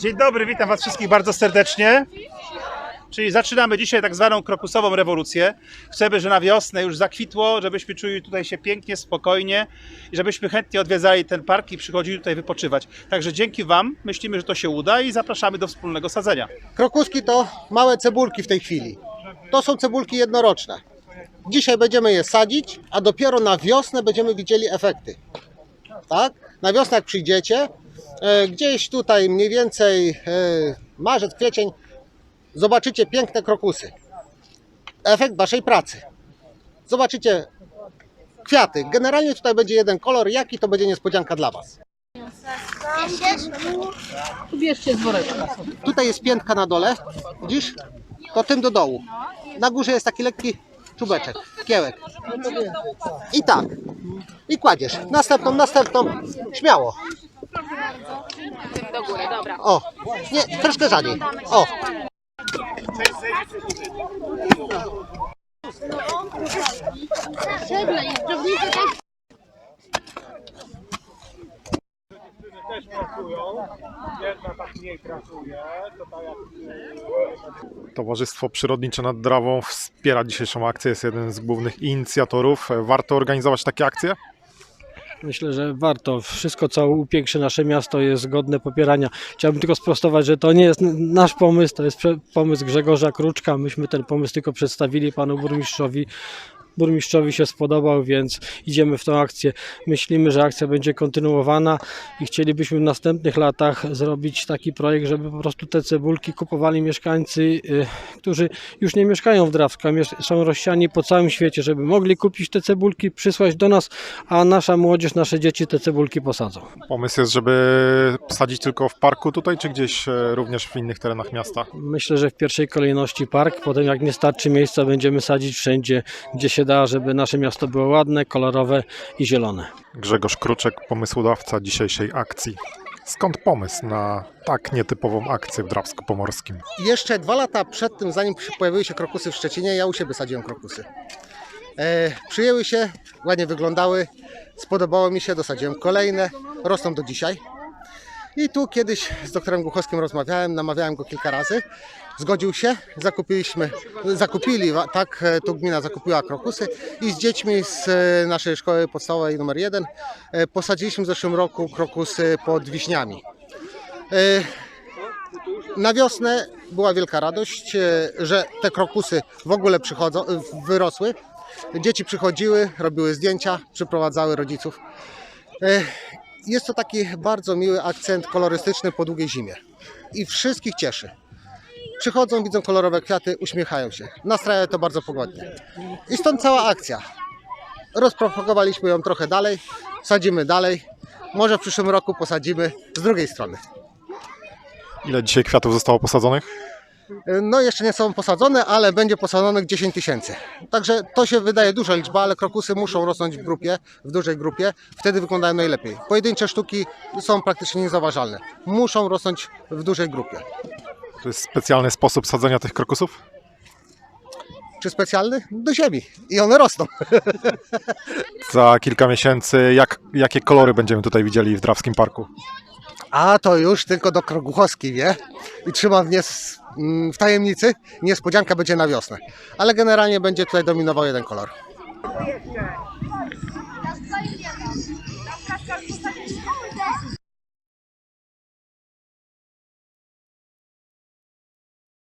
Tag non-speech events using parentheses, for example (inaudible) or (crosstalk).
Dzień dobry, witam Was wszystkich bardzo serdecznie. Czyli zaczynamy dzisiaj tak zwaną krokusową rewolucję. Chcemy, że na wiosnę już zakwitło, żebyśmy czuli tutaj się pięknie, spokojnie i żebyśmy chętnie odwiedzali ten park i przychodzili tutaj wypoczywać. Także dzięki Wam myślimy, że to się uda i zapraszamy do wspólnego sadzenia. Krokuski to małe cebulki w tej chwili. To są cebulki jednoroczne. Dzisiaj będziemy je sadzić, a dopiero na wiosnę będziemy widzieli efekty. Tak? Na wiosnę jak przyjdziecie, gdzieś tutaj mniej więcej e, marzec, kwiecień, zobaczycie piękne krokusy. Efekt waszej pracy. Zobaczycie kwiaty. Generalnie tutaj będzie jeden kolor, jaki to będzie niespodzianka dla was. Bierzcie z woreczka. Tutaj jest piętka na dole, widzisz? To tym do dołu. Na górze jest taki lekki czubeczek, kiełek. I tak. I kładziesz. Następną, następną. Śmiało. Tym do góry, dobra. O. Nie, troszkę rzadziej. O. Też pracują. Jedna tak mniej pracuje. Towarzystwo Przyrodnicze nad Drawą wspiera dzisiejszą akcję, jest jeden z głównych inicjatorów. Warto organizować takie akcje? Myślę, że warto. Wszystko, co upiększy nasze miasto, jest godne popierania. Chciałbym tylko sprostować, że to nie jest nasz pomysł, to jest pomysł Grzegorza Kruczka. Myśmy ten pomysł tylko przedstawili panu burmistrzowi. Burmistrzowi się spodobał, więc idziemy w tą akcję. Myślimy, że akcja będzie kontynuowana i chcielibyśmy w następnych latach zrobić taki projekt, żeby po prostu te cebulki kupowali mieszkańcy, y, którzy już nie mieszkają w Drawsku, a miesz- są rozsiani po całym świecie, żeby mogli kupić te cebulki, przysłać do nas, a nasza młodzież, nasze dzieci te cebulki posadzą. Pomysł jest, żeby sadzić tylko w parku tutaj, czy gdzieś e, również w innych terenach miasta? Myślę, że w pierwszej kolejności park, potem jak nie starczy miejsca, będziemy sadzić wszędzie, gdzie się da, żeby nasze miasto było ładne, kolorowe i zielone. Grzegorz Kruczek, pomysłodawca dzisiejszej akcji. Skąd pomysł na tak nietypową akcję w Drawsku Pomorskim? Jeszcze dwa lata przed tym, zanim pojawiły się krokusy w Szczecinie, ja u siebie sadziłem krokusy. E, przyjęły się, ładnie wyglądały, spodobało mi się, dosadziłem kolejne, rosną do dzisiaj. I tu kiedyś z doktorem Głuchowskim rozmawiałem, namawiałem go kilka razy. Zgodził się, zakupiliśmy, zakupili, tak, e, tu gmina zakupiła krokusy i z dziećmi z e, naszej szkoły podstawowej numer 1 e, posadziliśmy w zeszłym roku krokusy pod wiśniami. Na wiosnę była wielka radość, że te krokusy w ogóle przychodzą, wyrosły. Dzieci przychodziły, robiły zdjęcia, przyprowadzały rodziców. Jest to taki bardzo miły akcent kolorystyczny po długiej zimie. I wszystkich cieszy. Przychodzą, widzą kolorowe kwiaty, uśmiechają się. Nastraja to bardzo pogodnie. I stąd cała akcja. Rozpropagowaliśmy ją trochę dalej, sadzimy dalej. Może w przyszłym roku posadzimy z drugiej strony. Ile dzisiaj kwiatów zostało posadzonych? No jeszcze nie są posadzone, ale będzie posadzonych 10 tysięcy. Także to się wydaje duża liczba, ale krokusy muszą rosnąć w grupie, w dużej grupie, wtedy wyglądają najlepiej. Pojedyncze sztuki są praktycznie niezauważalne. Muszą rosnąć w dużej grupie. To jest specjalny sposób sadzenia tych krokusów? Czy specjalny? Do ziemi. I one rosną. (laughs) Za kilka miesięcy jak, jakie kolory będziemy tutaj widzieli w Drawskim Parku? A to już tylko do Kroguchowski wie i trzyma mnie mm, w tajemnicy. Niespodzianka będzie na wiosnę. Ale generalnie będzie tutaj dominował jeden kolor.